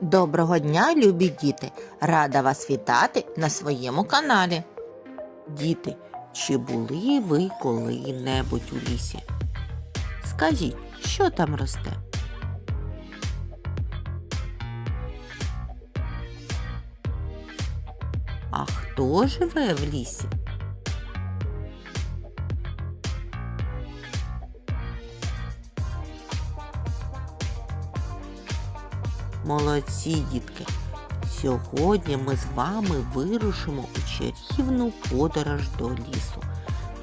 Доброго дня, любі діти! Рада вас вітати на своєму каналі. Діти, чи були ви коли-небудь у лісі? Скажіть, що там росте? А хто живе в лісі? Молодці, дітки! Сьогодні ми з вами вирушимо у чарівну подорож до лісу.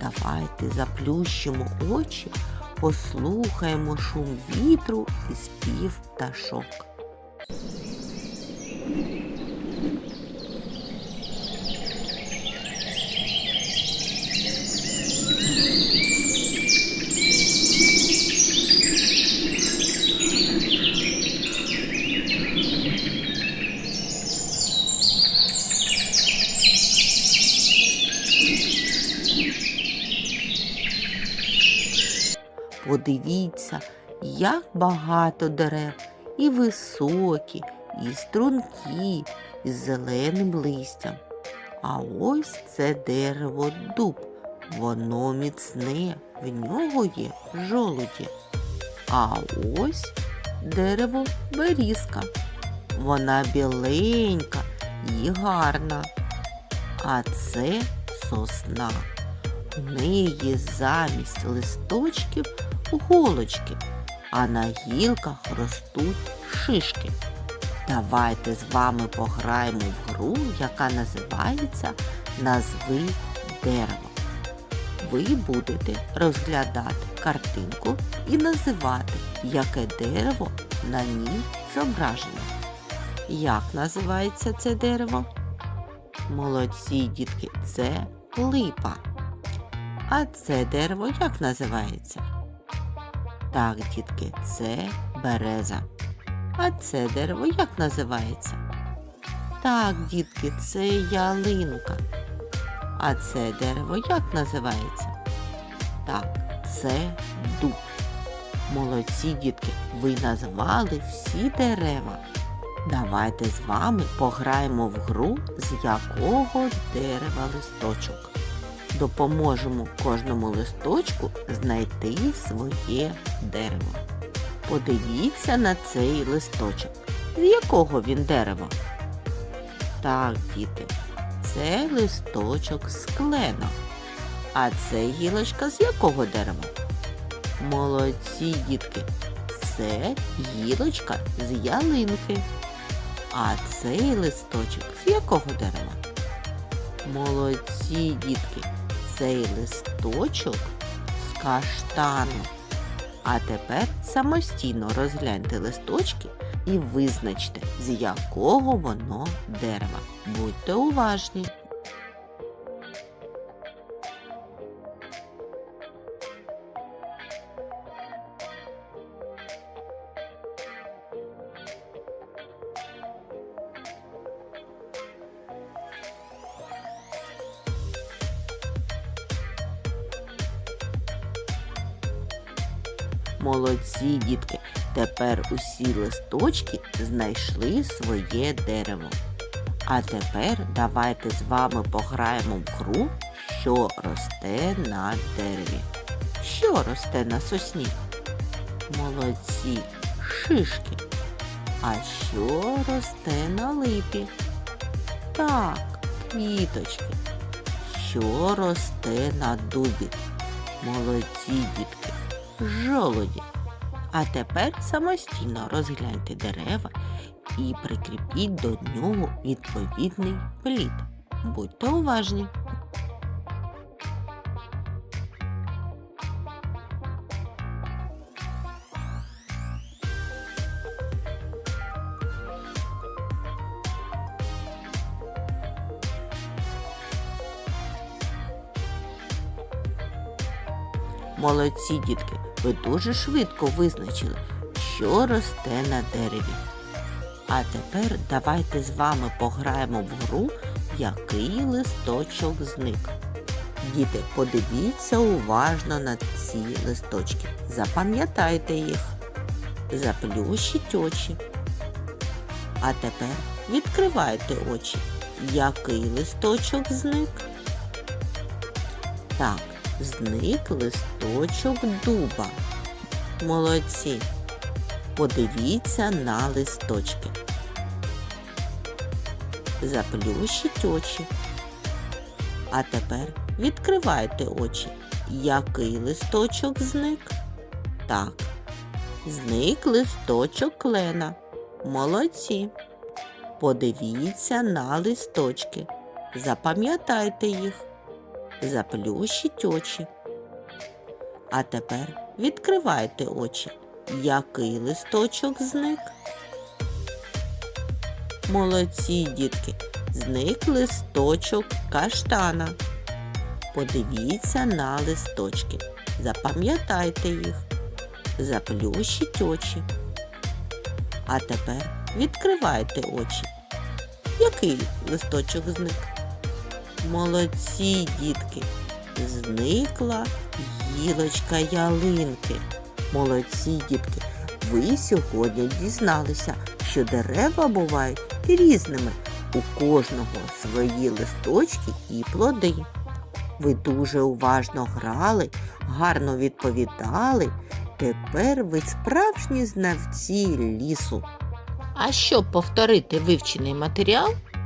Давайте заплющимо очі, послухаємо шум вітру і спів пташок. Подивіться, як багато дерев, і високі, і стрункі, із зеленим листям. А ось це дерево дуб. Воно міцне, в нього є жолуді. А ось дерево берізка. Вона біленька і гарна. А це сосна. У неї замість листочків голочки, а на гілках ростуть шишки. Давайте з вами пограємо в гру, яка називається Назви дерево. Ви будете розглядати картинку і називати, яке дерево на ній зображено. Як називається це дерево? Молодці, дітки, це липа. А це дерево як називається? Так, дітки, це береза. А це дерево як називається? Так, дітки, це ялинка. А це дерево як називається? Так, це дуб. Молодці, дітки, ви назвали всі дерева. Давайте з вами пограємо в гру, з якого дерева листочок допоможемо кожному листочку знайти своє дерево. Подивіться на цей листочок. З якого він дерева? Так, діти, це листочок з клена. А це гілочка з якого дерева? Молодці, дітки, це гілочка з ялинки. А цей листочок з якого дерева? Молодці, дітки, цей листочок з каштану. А тепер самостійно розгляньте листочки і визначте, з якого воно дерева. Будьте уважні. Молодці, дітки. Тепер усі листочки знайшли своє дерево. А тепер давайте з вами пограємо в гру, що росте на дереві. Що росте на сосні? Молодці, шишки. А що росте на липі? Так, квіточки. Що росте на дубі? Молодці, дітки жолуді. А тепер самостійно розгляньте дерева і прикріпіть до нього відповідний плід. Будьте уважні. Молодці, дітки, ви дуже швидко визначили, що росте на дереві. А тепер давайте з вами пограємо в гру, який листочок зник. Діти, подивіться уважно на ці листочки. Запам'ятайте їх. Заплющіть очі. А тепер відкривайте очі. Який листочок зник? Так, зник листочок дуба. Молодці. Подивіться на листочки. Заплющіть очі. А тепер відкривайте очі. Який листочок зник? Так. Зник листочок клена. Молодці. Подивіться на листочки. Запам'ятайте їх. Заплющіть очі. А тепер відкривайте очі. Який листочок зник? Молодці, дітки. Зник листочок каштана. Подивіться на листочки. Запам'ятайте їх. Заплющіть очі. А тепер відкривайте очі. Який листочок зник? Молодці, дітки. Зникла гілочка ялинки. Молодці, дітки. Ви сьогодні дізналися, що дерева бувають різними. У кожного свої листочки і плоди. Ви дуже уважно грали, гарно відповідали. Тепер ви справжні знавці лісу. А щоб повторити вивчений матеріал,